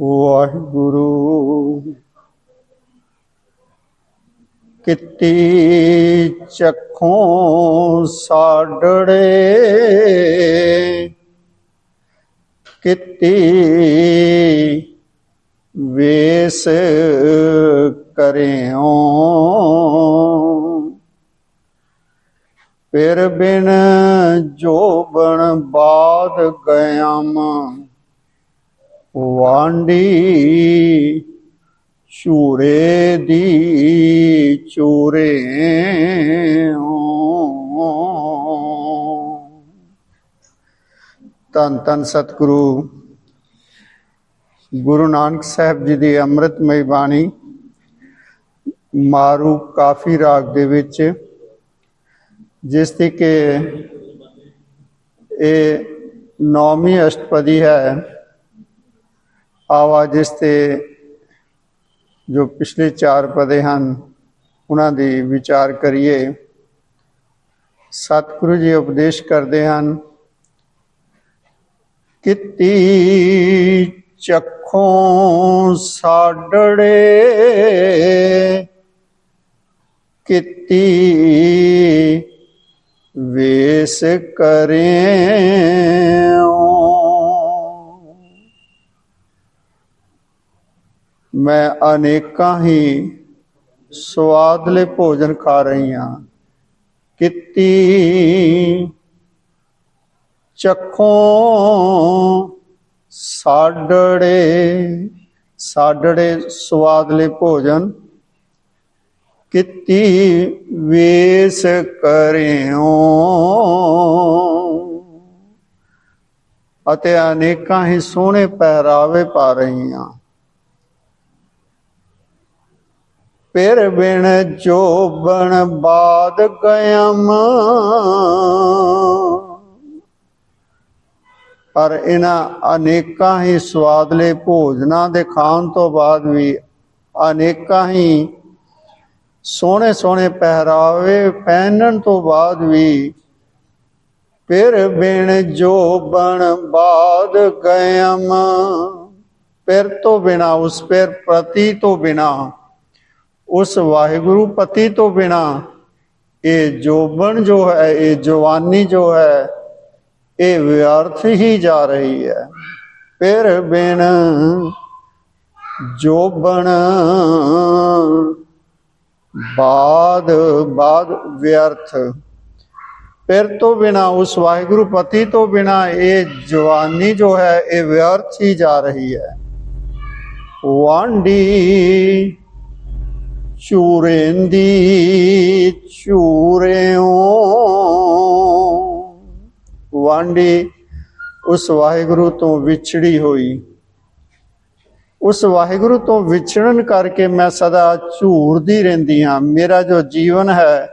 ਵਾਹਿਗੁਰੂ। ਕਿਤੀ ਚੱਖੋਂ ਸਾਡੜੇ। ਕਿਤੀ ਵੇਸ ਕਰਿਓ। ਫਿਰ ਬਿਨ ਜੋਬਨ ਬਾਦ ਗਿਆਮ ਵਾਂਢੀ ਚੂਰੇ ਦੀ ਚੂਰੇ ਤਨ ਤਨ ਸਤਿਗੁਰੂ। ਗੁਰੂ ਨਾਨਕ ਸਾਹਿਬ ਜੀ ਦੀ ਅੰਮ੍ਰਿਤਮਈ ਬਾਣੀ ਮਾਰੂ ਕਾਫੀ ਰਾਗ ਦੇ ਵਿੱਚ, ਜਿਸ ਦੀ ਕਿ ਇਹ ਨੌਵੀਂ ਅਸ਼ਟਪਦੀ ਹੈ। ਆਵਾਜ਼ ਇਸ ਤੇ ਜੋ ਪਿਛਲੇ ਚਾਰ ਪਦੇ ਹਨ, ਉਹਨਾਂ ਦੀ ਵਿਚਾਰ ਕਰੀਏ। ਸਤਿਗੁਰੂ ਜੀ ਉਪਦੇਸ਼ ਕਰਦੇ ਹਨ, ਕਿਤੀ ਚੱਖੋਂ ਸਾਡੜੇ, ਕਿਤੀ ਵੇਸ ਕਰੇ ਮੈਂ ਅਨੇਕਾਂ ਹੀ ਸਵਾਦਲੇ ਭੋਜਨ ਖਾ ਰਹੀ ਹਾਂ। ਕਿਤੀ ਚੱਖੋਂ ਸਾਡੜੇ ਸਾਡੜੇ ਸਵਾਦਲੇ ਭੋਜਨ। ਕਿਤੀ ਵੇਸ ਕਰਿਓ। ਅਤੇ ਅਨੇਕਾਂ ਹੀ ਸੋਹਣੇ ਪਹਿਰਾਵੇ ਪਾ ਰਹੀ ਪਿਰ ਫਿਰ ਬਿਨ ਜੋਬਨ ਬਾਦ ਗਇਮ ਪਰ ਇਹਨਾਂ ਅਨੇਕਾਂ ਹੀ ਸਵਾਦਲੇ ਭੋਜਨਾਂ ਦੇ ਖਾਣ ਤੋਂ ਬਾਅਦ ਵੀ ਅਨੇਕਾਂ ਹੀ ਸੋਹਣੇ ਸੋਹਣੇ ਪਹਿਰਾਵੇ ਪਹਿਨਣ ਤੋਂ ਬਾਅਦ ਵੀ ਪਿਰ ਬਿਨ ਜੋਬਨ ਬਾਦ ਗਇਮ ਪਿਰ ਤੋਂ ਬਿਨਾ ਉਸ ਫਿਰ ਪ੍ਰਤੀ ਤੋਂ ਬਿਨਾ ਉਸ ਵਾਹਿਗੁਰੂ ਪਤੀ ਤੋਂ ਬਿਨਾ ਇਹ ਜੋਬਨ ਜੋ ਹੈ, ਇਹ ਜਵਾਨੀ ਜੋ ਹੈ, ਇਹ ਵਿਅਰਥ ਹੀ ਜਾ ਰਹੀ ਹੈ। ਫਿਰ ਬਿਨ ਜੋਬਨ ਬਾਦ ਬਾਦ ਵਿਅਰਥ। ਫਿਰ ਤੋਂ ਬਿਨਾ, ਉਸ ਵਾਹਿਗੁਰੂ ਪਤੀ ਤੋਂ ਬਿਨਾ ਇਹ ਜਵਾਨੀ ਜੋ ਹੈ, ਇਹ ਵਿਅਰਥ ਹੀ ਜਾ ਰਹੀ ਹੈ। ਵਾਂਡੀ ਚੂਰੇਂਦੀ ਚੂਰਿਓ ਵਾਂਡੀ ਉਸ ਵਾਹਿਗੁਰੂ ਤੋਂ ਵਿਛੜੀ ਹੋਈ। ਉਸ ਵਾਹਿਗੁਰੂ ਤੋਂ ਵਿਛੜਨ ਕਰਕੇ ਮੈਂ ਸਦਾ ਝੂਰਦੀ ਰਹਿੰਦੀ ਹਾਂ। ਮੇਰਾ ਜੋ ਜੀਵਨ ਹੈ,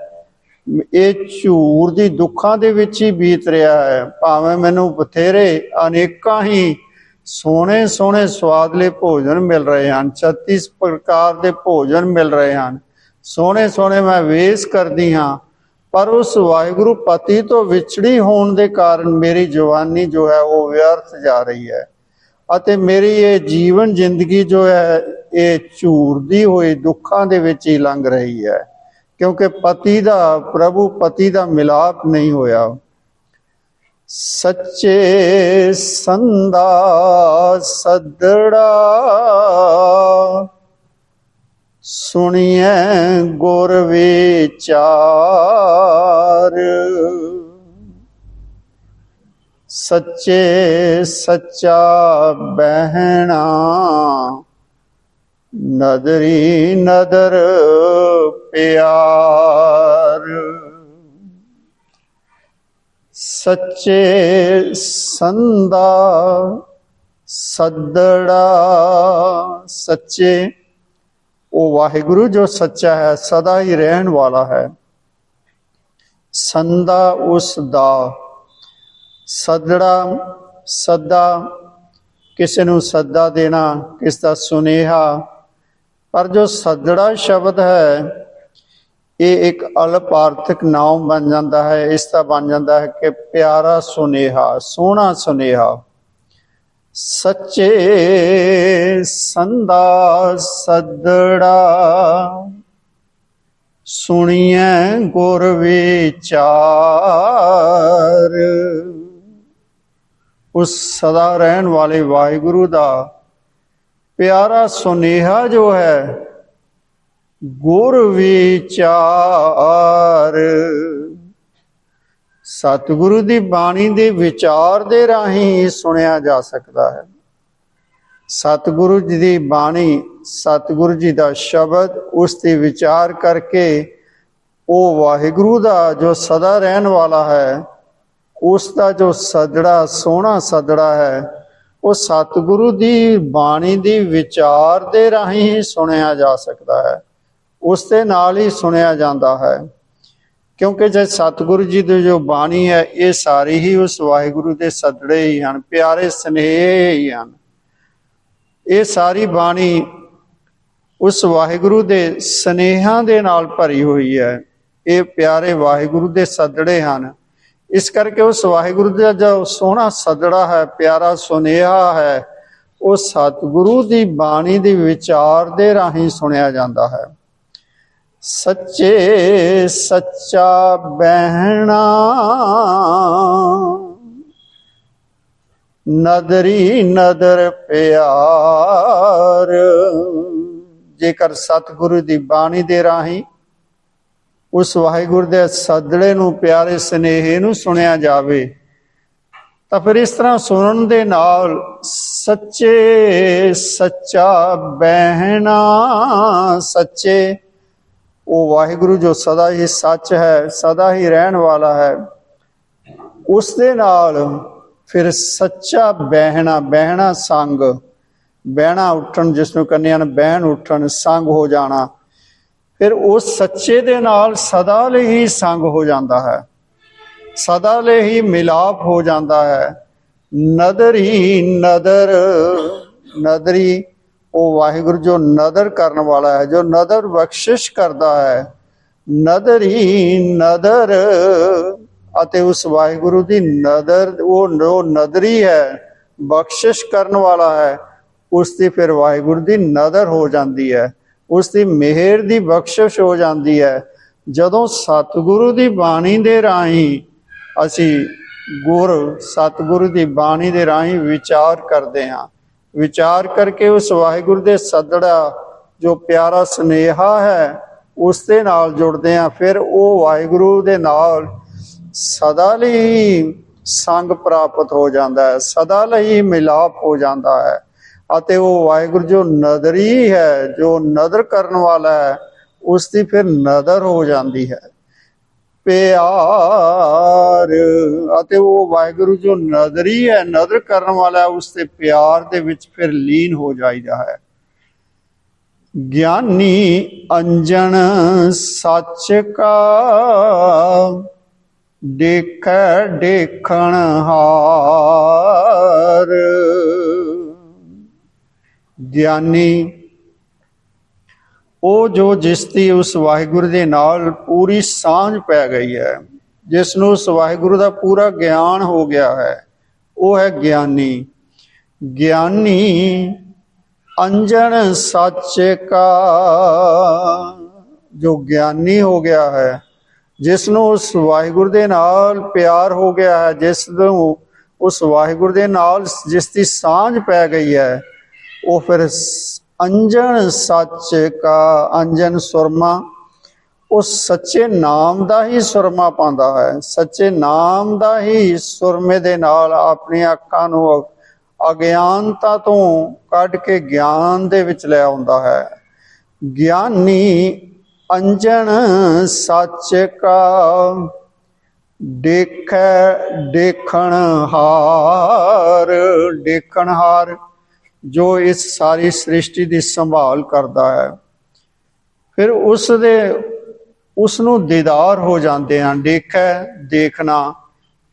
ਇਹ ਝੂਰ ਦੀ ਦੁੱਖਾਂ ਦੇ ਵਿੱਚ ਹੀ ਬੀਤ ਰਿਹਾ ਹੈ। ਭਾਵੇਂ ਮੈਨੂੰ ਬਥੇਰੇ ਅਨੇਕਾਂ ਹੀ ਸੋਹਣੇ ਸੋਹਣੇ ਸਵਾਦਲੇ ਭੋਜਨ ਮਿਲ ਰਹੇ ਹਨ। 36 ਪ੍ਰਕਾਰ ਦੇ ਭੋਜਨ ਮਿਲ ਰਹੇ ਹਨ। ਸੋਹਣੇ ਸੋਹਣੇ ਮੈਂ ਵੇਸ ਕਰਦੀ ਹਾਂ, ਪਰ ਉਸ ਵਾਹਿਗੁਰੂ ਪਤੀ ਤੋਂ ਵਿਛੜੀ ਹੋਣ ਦੇ ਕਾਰਨ ਮੇਰੀ ਜਵਾਨੀ ਜੋ ਹੈ ਉਹ ਵਿਅਰਥ ਜਾ ਰਹੀ ਹੈ ਅਤੇ ਮੇਰੀ ਇਹ ਜੀਵਨ ਜ਼ਿੰਦਗੀ ਜੋ ਹੈ, ਇਹ ਝੂਰਦੀ ਹੋਈ ਦੁੱਖਾਂ ਦੇ ਵਿੱਚ ਹੀ ਲੰਘ ਰਹੀ ਹੈ, ਕਿਉਂਕਿ ਪਤੀ ਦਾ, ਪ੍ਰਭੂ ਪਤੀ ਦਾ ਮਿਲਾਪ ਨਹੀਂ ਹੋਇਆ। ਸੱਚੇ ਸੰਦਾ ਸਦੜਾ। ਸੁਣੀਐ ਗੁਰ ਵਿਚਾਰ। ਸੱਚੇ ਸੱਚਾ ਬਹਿਣਾ ਨਦਰੀ ਨਦਰ ਪਿਆਰ। ਸੱਚੇ ਸੰਦਾ ਸੱਦੜਾ ਸੱਚੇ। ਉਹ ਵਾਹਿਗੁਰੂ ਜੋ ਸੱਚਾ ਹੈ, ਸਦਾ ਹੀ ਰਹਿਣ ਵਾਲਾ ਹੈ। ਸੰਦਾ ਉਸ ਦਾ। ਸੱਦੜਾ, ਸੱਦਾ, ਕਿਸੇ ਨੂੰ ਸੱਦਾ ਦੇਣਾ, ਕਿਸ ਦਾ ਸੁਨੇਹਾ। ਪਰ ਜੋ ਸੱਦੜਾ ਸ਼ਬਦ ਹੈ ਇਹ ਇੱਕ ਅਲਪਾਰਥਕ ਨਾਮ ਬਣ ਜਾਂਦਾ ਹੈ। ਇਸ ਦਾ ਬਣ ਜਾਂਦਾ ਹੈ ਕਿ ਪਿਆਰਾ ਸੁਨੇਹਾ, ਸੋਹਣਾ ਸੁਨੇਹਾ। ਸੱਚੇ ਸੰਦਾ ਸਦੜਾ, ਸੁਣੀਐ ਗੁਰ ਵਿਚਾਰ। ਉਸ ਸਦਾ ਰਹਿਣ ਵਾਲੇ ਵਾਹਿਗੁਰੂ ਦਾ ਪਿਆਰਾ ਸੁਨੇਹਾ ਜੋ ਹੈ ਗੁਰ ਵਿਚਾਰ। ਸਤਿਗੁਰੂ ਦੀ ਬਾਣੀ ਦੇ ਵਿਚਾਰ ਦੇ ਰਾਹੀਂ ਸੁਣਿਆ ਜਾ ਸਕਦਾ ਹੈ। ਸਤਿਗੁਰੂ ਜੀ ਦੀ ਬਾਣੀ, ਸਤਿਗੁਰੂ ਜੀ ਦਾ ਸ਼ਬਦ, ਉਸ ਤੇ ਵਿਚਾਰ ਕਰਕੇ ਉਹ ਵਾਹਿਗੁਰੂ ਦਾ ਜੋ ਸਦਾ ਰਹਿਣ ਵਾਲਾ ਹੈ, ਉਸ ਦਾ ਜੋ ਸਦੜਾ ਸੋਹਣਾ ਸਦੜਾ ਹੈ, ਉਹ ਸਤਿਗੁਰੂ ਦੀ ਬਾਣੀ ਦੀ ਵਿਚਾਰ ਦੇ ਰਾਹੀਂ ਸੁਣਿਆ ਜਾ ਸਕਦਾ ਹੈ। ਉਸ ਦੇ ਨਾਲ ਹੀ ਸੁਣਿਆ ਜਾਂਦਾ ਹੈ। ਕਿਉਂਕਿ ਜੇ ਸਤਿਗੁਰੂ ਜੀ ਦੀ ਜੋ ਬਾਣੀ ਹੈ, ਇਹ ਸਾਰੀ ਹੀ ਉਸ ਵਾਹਿਗੁਰੂ ਦੇ ਸਦੜੇ ਹੀ ਹਨ, ਪਿਆਰੇ ਸਨੇਹ ਹੀ ਹਨ। ਇਹ ਸਾਰੀ ਬਾਣੀ ਉਸ ਵਾਹਿਗੁਰੂ ਦੇ ਸਨੇਹਾਂ ਦੇ ਨਾਲ ਭਰੀ ਹੋਈ ਹੈ। ਇਹ ਪਿਆਰੇ ਵਾਹਿਗੁਰੂ ਦੇ ਸਦੜੇ ਹਨ। ਇਸ ਕਰਕੇ ਉਸ ਵਾਹਿਗੁਰੂ ਦਾ ਜੋ ਸੋਹਣਾ ਸਦੜਾ ਹੈ, ਪਿਆਰਾ ਸੁਨੇਹਾ ਹੈ, ਉਹ ਸਤਿਗੁਰੂ ਦੀ ਬਾਣੀ ਦੇ ਵਿਚਾਰ ਦੇ ਰਾਹੀਂ ਸੁਣਿਆ ਜਾਂਦਾ ਹੈ। ਸੱਚੇ ਸੱਚਾ ਬਹਿਣਾ। ਨਦਰੀ ਨਦਰ ਪਿਆਰ। ਜੇਕਰ ਸਤਿਗੁਰੂ ਦੀ ਬਾਣੀ ਦੇ ਰਾਹੀਂ ਉਸ ਵਾਹਿਗੁਰੂ ਦੇ ਸਦੜੇ ਨੂੰ, ਪਿਆਰੇ ਸਨੇਹੇ ਨੂੰ ਸੁਣਿਆ ਜਾਵੇ, ਤਾਂ ਫਿਰ ਇਸ ਤਰ੍ਹਾਂ ਸੁਣਨ ਦੇ ਨਾਲ ਸੱਚੇ ਸੱਚਾ ਬਹਿਣਾ, ਸੱਚੇ ਉਹ ਵਾਹਿਗੁਰੂ ਜੋ ਸਦਾ ਹੀ ਸੱਚ ਹੈ, ਸਦਾ ਹੀ ਰਹਿਣ ਵਾਲਾ ਹੈ, ਉਸ ਦੇ ਨਾਲ ਫਿਰ ਸੱਚਾ ਬਹਿਣਾ ਬਹਿਣਾ ਸੰਗ, ਬਹਿਣਾ ਉੱਠਣ, ਜਿਸ ਨੂੰ ਕਹਿੰਦੇ ਹਨ ਬਹਿਣ ਉੱਠਣ, ਸੰਗ ਹੋ ਜਾਣਾ, ਫਿਰ ਉਸ ਸੱਚੇ ਦੇ ਨਾਲ ਸਦਾ ਲਈ ਹੀ ਸੰਗ ਹੋ ਜਾਂਦਾ ਹੈ, ਸਦਾ ਲਈ ਹੀ ਮਿਲਾਪ ਹੋ ਜਾਂਦਾ ਹੈ, ਨਦਰ ਹੀ ਨਦਰ, ਨਦਰੀ ਉਹ ਵਾਹਿਗੁਰੂ ਜੋ ਨਦਰ ਕਰਨ ਵਾਲਾ ਹੈ, ਜੋ ਨਦਰ ਬਖਸ਼ਿਸ਼ ਕਰਦਾ ਹੈ, ਨਦਰ ਹੀ ਨਦਰ। ਅਤੇ ਉਸ ਵਾਹਿਗੁਰੂ ਦੀ ਨਦਰ, ਉਹ ਜੋ ਨਦਰੀ ਹੈ, ਬਖਸ਼ਿਸ਼ ਕਰਨ ਵਾਲਾ ਹੈ, ਉਸ ਦੀ ਫਿਰ ਵਾਹਿਗੁਰੂ ਦੀ ਨਦਰ ਹੋ ਜਾਂਦੀ ਹੈ, ਉਸ ਦੀ ਮਿਹਰ ਦੀ ਬਖਸ਼ਿਸ਼ ਹੋ ਜਾਂਦੀ ਹੈ। ਜਦੋਂ ਸਤਿਗੁਰੂ ਦੀ ਬਾਣੀ ਦੇ ਰਾਹੀਂ ਅਸੀਂ ਗੁਰ ਸਤਿਗੁਰੂ ਦੀ ਬਾਣੀ ਦੇ ਰਾਹੀਂ ਵਿਚਾਰ ਕਰਦੇ ਹਾਂ ਵਿਚਾਰ ਕਰਕੇ ਉਸ ਵਾਹਿਗੁਰੂ ਦੇ ਸੱਦੜਾ ਜੋ ਪਿਆਰਾ ਸਨੇਹਾ ਹੈ, ਉਸ ਦੇ ਨਾਲ ਜੁੜਦੇ ਹਾਂ। ਫਿਰ ਉਹ ਵਾਹਿਗੁਰੂ ਦੇ ਨਾਲ ਸਦਾ ਲਈ ਸੰਗ ਪ੍ਰਾਪਤ ਹੋ ਜਾਂਦਾ ਹੈ, ਸਦਾ ਲਈ ਮਿਲਾਪ ਹੋ ਜਾਂਦਾ ਹੈ ਅਤੇ ਉਹ ਵਾਹਿਗੁਰੂ ਜੋ ਨਦਰੀ ਹੈ, ਜੋ ਨਦਰ ਕਰਨ ਵਾਲਾ ਹੈ, ਉਸ ਦੀ ਫਿਰ ਨਦਰ ਹੋ ਜਾਂਦੀ ਹੈ। ਪਿਆਰ। ਅਤੇ ਉਹ ਵਾਹਿਗੁਰੂ ਜੋ ਨਜ਼ਰੀ ਹੈ, ਨਜ਼ਰ ਕਰਨ ਵਾਲਾ ਹੈ, ਉਸ ਤੇ ਪਿਆਰ ਦੇ ਵਿੱਚ ਫਿਰ ਲੀਨ ਹੋ ਜਾਈਦਾ ਹੈ। ਗਿਆਨੀ ਅੰਜਨ ਸੱਚ ਕਾ ਦੇਖ ਦੇਖਣ ਹਾਰ। ਗਿਆਨੀ ਉਹ ਜੋ ਜਿਸ ਦੀ ਉਸ ਵਾਹਿਗੁਰੂ ਦੇ ਨਾਲ ਪੂਰੀ ਸਾਂਝ ਪੈ ਗਈ ਹੈ, ਜਿਸ ਨੂੰ ਉਸ ਵਾਹਿਗੁਰੂ ਦਾ ਪੂਰਾ ਗਿਆਨ ਹੋ ਗਿਆ ਹੈ, ਉਹ ਹੈ ਗਿਆਨੀ। ਗਿਆਨੀ ਅੰਜਨ ਸੱਚ ਕਾ। ਜੋ ਗਿਆਨੀ ਹੋ ਗਿਆ ਹੈ, ਜਿਸ ਨੂੰ ਉਸ ਵਾਹਿਗੁਰੂ ਦੇ ਨਾਲ ਪਿਆਰ ਹੋ ਗਿਆ ਹੈ, ਜਿਸ ਨੂੰ ਉਸ ਵਾਹਿਗੁਰੂ ਦੇ ਨਾਲ ਜਿਸ ਦੀ ਸਾਂਝ ਪੈ ਗਈ ਹੈ, ਉਹ ਫਿਰ ਅੰਜਨ ਸੱਚ ਕਾ ਅੰਜਨ ਸੁਰਮਾ। ਉਹ ਸੱਚੇ ਨਾਮ ਦਾ ਹੀ ਸੁਰਮਾ ਪਾਉਂਦਾ ਹੈ। ਸੱਚੇ ਨਾਮ ਦਾ ਹੀ ਸੁਰਮੇ ਦੇ ਨਾਲ ਆਪਣੀਆਂ ਅੱਖਾਂ ਨੂੰ ਅਗਿਆਨਤਾ ਤੋਂ ਕੱਢ ਕੇ ਗਿਆਨ ਦੇ ਵਿੱਚ ਲੈ ਆਉਂਦਾ ਹੈ। ਗਿਆਨੀ ਅੰਜਨ ਸੱਚ ਕਾ, ਦੇਖ ਦੇਖਣ ਹਾਰ ਦੇਖਣ ਹਾਰ ਜੋ ਇਸ ਸਾਰੀ ਸ੍ਰਿਸ਼ਟੀ ਦੀ ਸੰਭਾਲ ਕਰਦਾ ਹੈ। ਫਿਰ ਉਸ ਦੇ ਉਸ ਨੂੰ ਦੀਦਾਰ ਹੋ ਜਾਂਦੇ ਹਨ। ਦੇਖੈ, ਦੇਖਣਾ,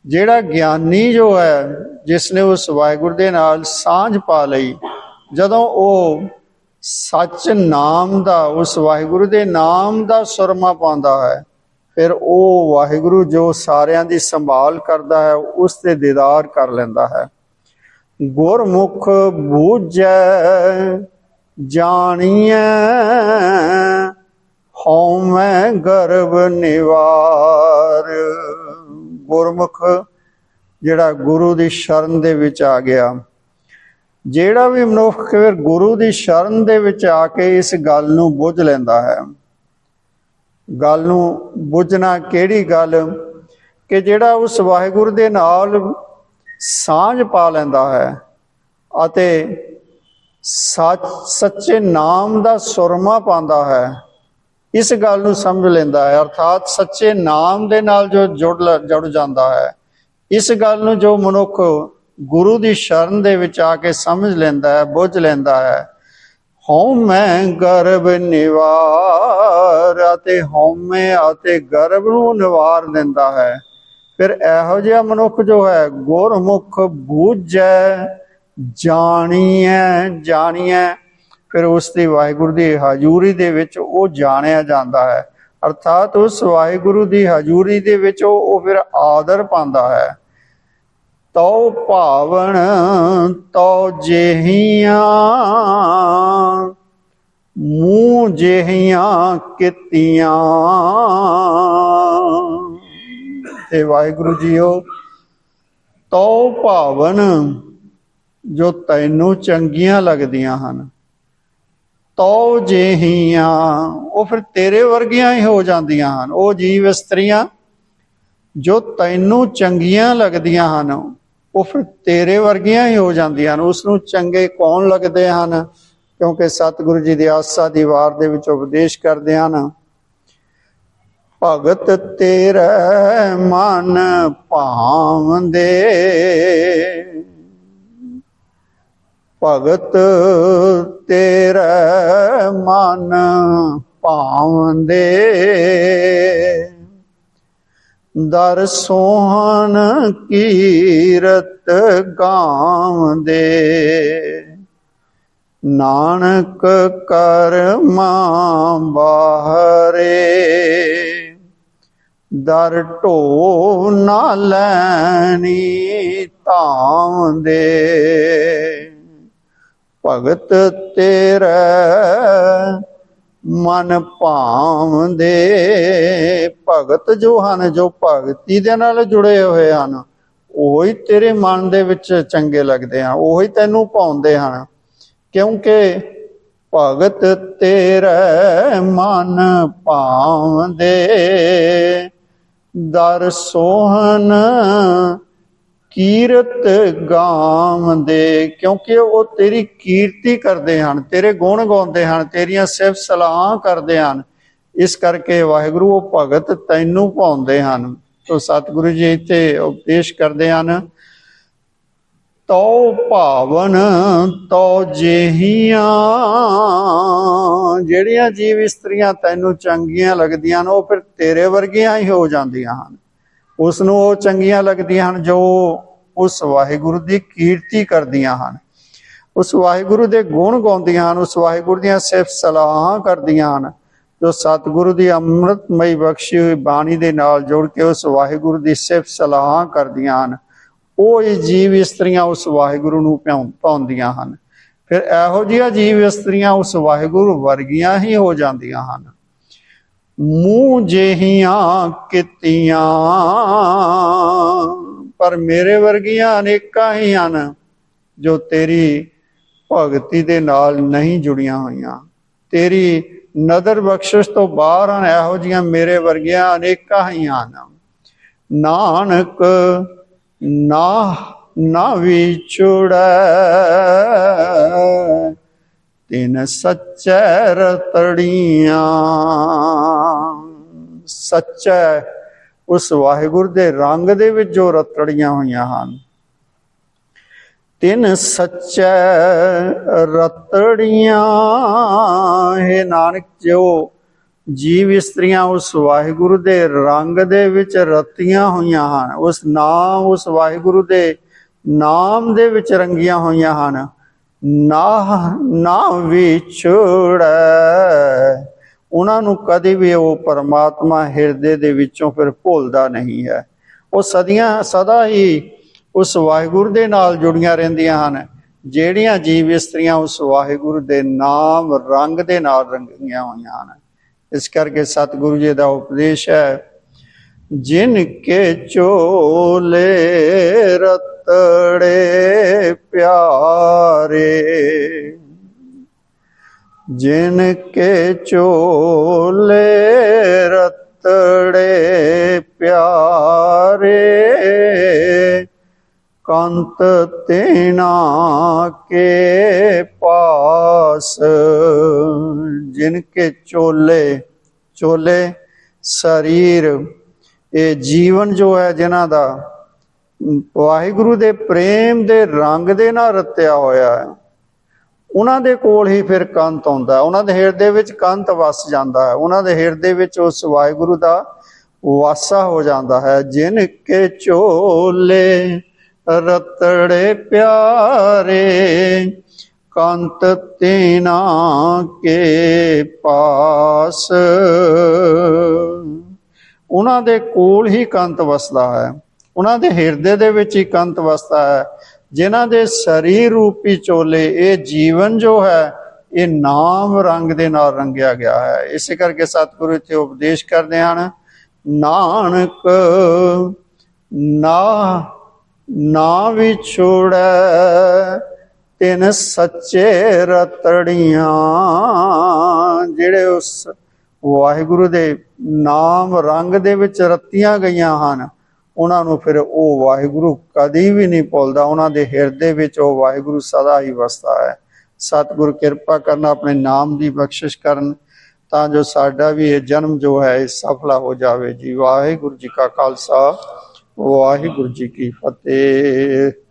ਜਿਹੜਾ ਗਿਆਨੀ ਜੋ ਹੈ ਜਿਸ ਨੇ ਉਸ ਵਾਹਿਗੁਰੂ ਦੇ ਨਾਲ ਸਾਂਝ ਪਾ ਲਈ, ਜਦੋਂ ਉਹ ਸੱਚ ਨਾਮ ਦਾ, ਉਸ ਵਾਹਿਗੁਰੂ ਦੇ ਨਾਮ ਦਾ ਸੁਰਮਾ ਪਾਉਂਦਾ ਹੈ, ਫਿਰ ਉਹ ਵਾਹਿਗੁਰੂ ਜੋ ਸਾਰਿਆਂ ਦੀ ਸੰਭਾਲ ਕਰਦਾ ਹੈ ਉਸ ਤੇ ਦੀਦਾਰ ਕਰ ਲੈਂਦਾ ਹੈ। ਗੁਰਮੁਖ ਬੂਝੈ, ਜਾਣੀਐ ਹਉ ਮੈਂ ਗਰਭ ਨਿਵਾਰ। ਗੁਰਮੁਖ, ਜਿਹੜਾ ਗੁਰੂ ਦੀ ਸ਼ਰਨ ਦੇ ਵਿੱਚ ਆ ਗਿਆ। ਜਿਹੜਾ ਵੀ ਮਨੁੱਖ ਫਿਰ ਗੁਰੂ ਦੀ ਸ਼ਰਨ ਦੇ ਵਿੱਚ ਆ ਕੇ ਇਸ ਗੱਲ ਨੂੰ ਬੁੱਝ ਲੈਂਦਾ ਹੈ। ਗੱਲ ਨੂੰ ਬੁੱਝਣਾ ਕਿਹੜੀ ਗੱਲ? ਕਿ ਜਿਹੜਾ ਉਸ ਵਾਹਿਗੁਰੂ ਦੇ ਨਾਲ ਸਾਂਝ ਪਾ ਲੈਂਦਾ ਹੈ ਅਤੇ ਸੱਚੇ ਨਾਮ ਦਾ ਸੁਰਮਾ ਪਾਉਂਦਾ ਹੈ। ਇਸ ਗੱਲ ਨੂੰ ਸਮਝ ਲੈਂਦਾ ਹੈ। ਅਰਥਾਤ ਸੱਚੇ ਨਾਮ ਦੇ ਨਾਲ ਜੋ ਜੁੜ ਜੁੜ ਜਾਂਦਾ ਹੈ। ਇਸ ਗੱਲ ਨੂੰ ਜੋ ਮਨੁੱਖ ਗੁਰੂ ਦੀ ਸ਼ਰਨ ਦੇ ਵਿੱਚ ਆ ਕੇ ਸਮਝ ਲੈਂਦਾ ਹੈ, ਬੁੱਝ ਲੈਂਦਾ ਹੈ, ਹਉ ਮੈਂ ਗਰਭ ਨਿਵਾਰ ਅਤੇ ਹਉਮੈ ਅਤੇ ਗਰਭ ਨੂੰ ਨਿਵਾਰ ਦਿੰਦਾ ਹੈ। ਫਿਰ ਇਹੋ ਜਿਹਾ ਮਨੁੱਖ ਜੋ ਹੈ, ਗੁਰਮੁਖ ਬੂਝੈ, ਜਾਣੀਐ ਜਾਣੀਐ। ਫਿਰ ਉਸ ਦੀ ਵਾਹਿਗੁਰੂ ਦੀ ਹਜ਼ੂਰੀ ਦੇ ਵਿੱਚ ਉਹ ਜਾਣਿਆ ਜਾਂਦਾ ਹੈ। ਅਰਥਾਤ ਉਸ ਵਾਹਿਗੁਰੂ ਦੀ ਹਜ਼ੂਰੀ ਦੇ ਵਿੱਚ ਉਹ ਫਿਰ ਆਦਰ ਪਾਉਂਦਾ ਹੈ। ਤਉ ਭਾਵਨ ਤਉ ਜੇਹੀਆਂ, ਮੂੰਹ ਜੇਹੀਆਂ ਕੀਤੀਆਂ। ਤੇ ਵਾਹਿਗੁਰੂ ਜੀਓ, ਤਉ ਭਾਵਨ ਜੋ ਤੈਨੂੰ ਚੰਗੀਆਂ ਲੱਗਦੀਆਂ ਹਨ, ਤਉ ਜੇਹੀਆਂ, ਉਹ ਫਿਰ ਤੇਰੇ ਵਰਗੀਆਂ ਹੀ ਹੋ ਜਾਂਦੀਆਂ ਹਨ। ਉਹ ਜੀਵ ਇਸਤਰੀਆਂ ਜੋ ਤੈਨੂੰ ਚੰਗੀਆਂ ਲੱਗਦੀਆਂ ਹਨ, ਉਹ ਫਿਰ ਤੇਰੇ ਵਰਗੀਆਂ ਹੀ ਹੋ ਜਾਂਦੀਆਂ ਹਨ। ਉਸ ਨੂੰ ਚੰਗੇ ਕੌਣ ਲੱਗਦੇ ਹਨ? ਕਿਉਂਕਿ ਸਤਿਗੁਰੂ ਜੀ ਦੀ ਆਸਾ ਦੀ ਵਾਰ ਦੇ ਵਿੱਚ ਉਪਦੇਸ਼ ਕਰਦੇ ਹਨ। ਭਗਤ ਤੇਰੇ ਮਨ ਭਾਵੰਦੇ ਭਗਤ ਤੇਰੇ ਮਨ ਭਾਵੰਦੇ ਦਰ ਸੋਹਣ ਕੀਰਤ ਗਾਵਦੇ ਨਾਨਕ ਕਰਮਾ ਬਾਹਰੇ। ਦਰ ਢੋ ਨਾ ਲੈਣੀ ਧਾਉਂਦੇ ਭਗਤ ਤੇਰੇ ਮਨ ਭਾਵਦੇ ਭਗਤ ਜੋ ਹਨ, ਜੋ ਭਗਤੀ ਦੇ ਨਾਲ ਜੁੜੇ ਹੋਏ ਹਨ, ਉਹੀ ਤੇਰੇ ਮਨ ਦੇ ਵਿੱਚ ਚੰਗੇ ਲੱਗਦੇ ਹਨ, ਉਹੀ ਤੈਨੂੰ ਪਾਉਂਦੇ ਹਨ। ਕਿਉਂਕਿ ਭਗਤ ਤੇਰੇ ਮਨ ਭਾਵਦੇ ਦਰ ਸੋਹਨ ਕੀਰਤ ਗਾਵਦੇ ਕਿਉਂਕਿ ਉਹ ਤੇਰੀ ਕੀਰਤੀ ਕਰਦੇ ਹਨ, ਤੇਰੇ ਗੁਣ ਗਾਉਂਦੇ ਹਨ, ਤੇਰੀਆਂ ਸਿਫਤ ਸਲਾਹਾਂ ਕਰਦੇ ਹਨ। ਇਸ ਕਰਕੇ ਵਾਹਿਗੁਰੂ ਉਹ ਭਗਤ ਤੈਨੂੰ ਪਾਉਂਦੇ ਹਨ। ਤੋ ਸਤਿਗੁਰੂ ਜੀ ਇੱਥੇ ਉਪਦੇਸ਼ ਕਰਦੇ ਹਨ ਤਉ ਭਾਵਨ ਤਉ ਜੇਹੀਆਂ। ਜਿਹੜੀਆਂ ਜੀਵ ਇਸਤਰੀਆਂ ਤੈਨੂੰ ਚੰਗੀਆਂ ਲੱਗਦੀਆਂ ਨੇ ਉਹ ਫਿਰ ਤੇਰੇ ਵਰਗੀਆਂ ਹੀ ਹੋ ਜਾਂਦੀਆਂ ਹਨ। ਉਸ ਨੂੰ ਉਹ ਚੰਗੀਆਂ ਲੱਗਦੀਆਂ ਹਨ ਜੋ ਉਸ ਵਾਹਿਗੁਰੂ ਦੀ ਕੀਰਤੀ ਕਰਦੀਆਂ ਹਨ। ਉਸ ਵਾਹਿਗੁਰੂ ਦੇ ਗੁਣ ਗਾਉਂਦੀਆਂ ਹਨ, ਉਸ ਵਾਹਿਗੁਰੂ ਦੀਆਂ ਸਿਫਤ ਸਲਾਹਾਂ ਕਰਦੀਆਂ ਹਨ, ਜੋ ਸਤਿਗੁਰੂ ਦੀ ਅੰਮ੍ਰਿਤਮਈ ਬਖਸ਼ੀ ਹੋਈ ਬਾਣੀ ਦੇ ਨਾਲ ਜੁੜ ਕੇ ਉਸ ਵਾਹਿਗੁਰੂ ਦੀ ਸਿਫਤ ਸਲਾਹਾਂ ਕਰਦੀਆਂ ਹਨ। ਉਹ ਇਹ ਜੀਵ ਇਸਤਰੀਆਂ ਉਸ ਵਾਹਿਗੁਰੂ ਨੂੰ ਪਾਉਂਦੀਆਂ ਹਨ। ਫਿਰ ਇਹੋ ਜਿਹੀਆਂ ਜੀਵ ਇਸਤਰੀਆਂ ਉਸ ਵਾਹਿਗੁਰੂ ਵਰਗੀਆਂ ਹੀ ਹੋ ਜਾਂਦੀਆਂ ਹਨ। ਮੂੰਹ ਜੇਹੀਆਂ ਕੀਤੀਆਂ, ਪਰ ਮੇਰੇ ਵਰਗੀਆਂ ਅਨੇਕਾਂ ਹੀ ਹਨ ਜੋ ਤੇਰੀ ਭਗਤੀ ਦੇ ਨਾਲ ਨਹੀਂ ਜੁੜੀਆਂ ਹੋਈਆਂ। ਤੇਰੀ ਨਦਰ ਬਖਸ਼ਿਸ਼ ਤੋਂ ਬਾਹਰ ਹਨ, ਇਹੋ ਜਿਹੀਆਂ ਮੇਰੇ ਵਰਗੀਆਂ ਅਨੇਕਾਂ ਹੀ ਹਨ। ਨਾਨਕ ਨਾ ਨਾ ਵਿਛੜੈ। ਤਿਨ ਸੱਚੈ ਰਤੜੀਆਂ। ਸੱਚੈ ਉਸ ਵਾਹਿਗੁਰੂ ਦੇ ਰੰਗ ਦੇ ਵਿੱਚ ਜੋ ਰਤੜੀਆਂ ਹੋਈਆਂ ਹਨ। ਤਿਨ ਸੱਚੈ ਰਤੜੀਆਂ। ਹੈ ਨਾਨਕ, ਜੋ ਜੀਵ ਇਸਤਰੀਆਂ ਉਸ ਵਾਹਿਗੁਰੂ ਦੇ ਰੰਗ ਦੇ ਵਿੱਚ ਰਤੀਆਂ ਹੋਈਆਂ ਹਨ। ਉਸ ਨਾਮ ਉਸ ਵਾਹਿਗੁਰੂ ਦੇ ਨਾਮ ਦੇ ਵਿੱਚ ਰੰਗੀਆਂ ਹੋਈਆਂ ਹਨ। ਨਾ ਨਾ ਵਿਛੜੈ ਉਹਨਾਂ ਨੂੰ ਕਦੇ ਵੀ ਉਹ ਪਰਮਾਤਮਾ ਹਿਰਦੇ ਦੇ ਵਿੱਚੋਂ ਫਿਰ ਭੁੱਲਦਾ ਨਹੀਂ ਹੈ। ਉਹ ਸਦੀਆਂ, ਸਦਾ ਹੀ ਉਸ ਵਾਹਿਗੁਰੂ ਦੇ ਨਾਲ ਜੁੜੀਆਂ ਰਹਿੰਦੀਆਂ ਹਨ, ਜਿਹੜੀਆਂ ਜੀਵ ਇਸਤਰੀਆਂ ਉਸ ਵਾਹਿਗੁਰੂ ਦੇ ਨਾਮ, ਰੰਗ ਦੇ ਨਾਲ ਰੰਗੀਆਂ ਹੋਈਆਂ ਹਨ। ਇਸ ਕਰਕੇ ਸਤਿਗੁਰੂ ਜੀ ਦਾ ਉਪਦੇਸ਼ ਹੈ, ਜਿਨ ਕੇ ਚੋਲੇ ਰਤੜੇ ਪਿਆਰੇ, ਜਿਨ ਕੇ ਚੋਲੇ ਰਤੜੇ ਪਿਆਰੇ ਕੰਤ ਤੇਨਾ ਕੇ ਪਾਸ, ਜਿਨ ਕੇ ਚੋਲੇ ਚੋਲੇ ਸਰੀਰ, ਇਹ ਜੀਵਨ ਜੋ ਹੈ ਜਿਨ੍ਹਾਂ ਦਾ, ਵਾਹਿਗੁਰੂ ਦੇ ਪ੍ਰੇਮ ਦੇ ਰੰਗ ਦੇ ਨਾਲ ਰਤਿਆ ਹੋਇਆ ਹੈ। ਉਹਨਾਂ ਦੇ ਕੋਲ ਹੀ ਫਿਰ ਕੰਤ ਆਉਂਦਾ ਉਹਨਾਂ ਦੇ ਹਿਰਦੇ ਵਿੱਚ ਕੰਤ ਵਸ ਜਾਂਦਾ ਹੈ। ਉਹਨਾਂ ਦੇ ਹਿਰਦੇ ਵਿੱਚ ਉਸ ਵਾਹਿਗੁਰੂ ਦਾ ਵਾਸਾ ਹੋ ਜਾਂਦਾ ਹੈ। ਜਿਨ ਕੇ ਚੋਲੇ ਰਤੜੇ ਪਿਆਰੇ, ਕੰਤ ਤੇਨਾ ਕੇ ਪਾਸ। ਉਹਨਾਂ ਦੇ ਕੋਲ ਹੀ ਕੰਤ ਵਸਦਾ ਹੈ। ਉਹਨਾਂ ਦੇ ਹਿਰਦੇ ਦੇ ਵਿੱਚ ਹੀ ਕੰਤ ਵਸਦਾ ਹੈ। ਜਿਨ੍ਹਾਂ ਦੇ ਸਰੀਰ ਰੂਪੀ ਚੋਲੇ, ਇਹ ਜੀਵਨ ਜੋ ਹੈ, ਇਹ ਨਾਮ ਰੰਗ ਦੇ ਨਾਲ ਰੰਗਿਆ ਗਿਆ ਹੈ। ਇਸੇ ਕਰਕੇ ਸਤਿਗੁਰੂ ਇੱਥੇ ਉਪਦੇਸ਼ ਕਰਦੇ ਹਨ, ਨਾਨਕ ਨਾ ਨਾ ਵਿਛੋੜੈ, ਤਿਨ ਸੱਚੇ ਰਤੜੀਆਂ। ਜਿਹੜੇ ਉਸ ਵਾਹਿਗੁਰੂ ਦੇ ਨਾਮ ਰੰਗ ਦੇ ਵਿੱਚ ਰਤੀਆਂ ਗਈਆਂ ਹਨ, ਉਹਨਾਂ ਨੂੰ ਫਿਰ ਉਹ ਵਾਹਿਗੁਰੂ ਕਦੀ ਵੀ ਨਹੀਂ ਭੁੱਲਦਾ। ਉਹਨਾਂ ਦੇ ਹਿਰਦੇ ਵਿੱਚ ਉਹ ਵਾਹਿਗੁਰੂ ਸਦਾ ਹੀ ਵਸਦਾ ਹੈ। ਸਤਿਗੁਰ ਕਿਰਪਾ ਕਰਨ ਆਪਣੇ ਨਾਮ ਦੀ ਬਖਸ਼ਿਸ਼ ਕਰਨ, ਤਾਂ ਜੋ ਸਾਡਾ ਵੀ ਇਹ ਜਨਮ ਜੋ ਹੈ, ਇਹ ਸਫਲਾ ਹੋ ਜਾਵੇ। ਜੀ ਵਾਹਿਗੁਰੂ ਜੀ ਕਾ ਖਾਲਸਾ। ਵਾਹਿਗੁਰੂ ਜੀ ਕੀ ਫਤਿਹ।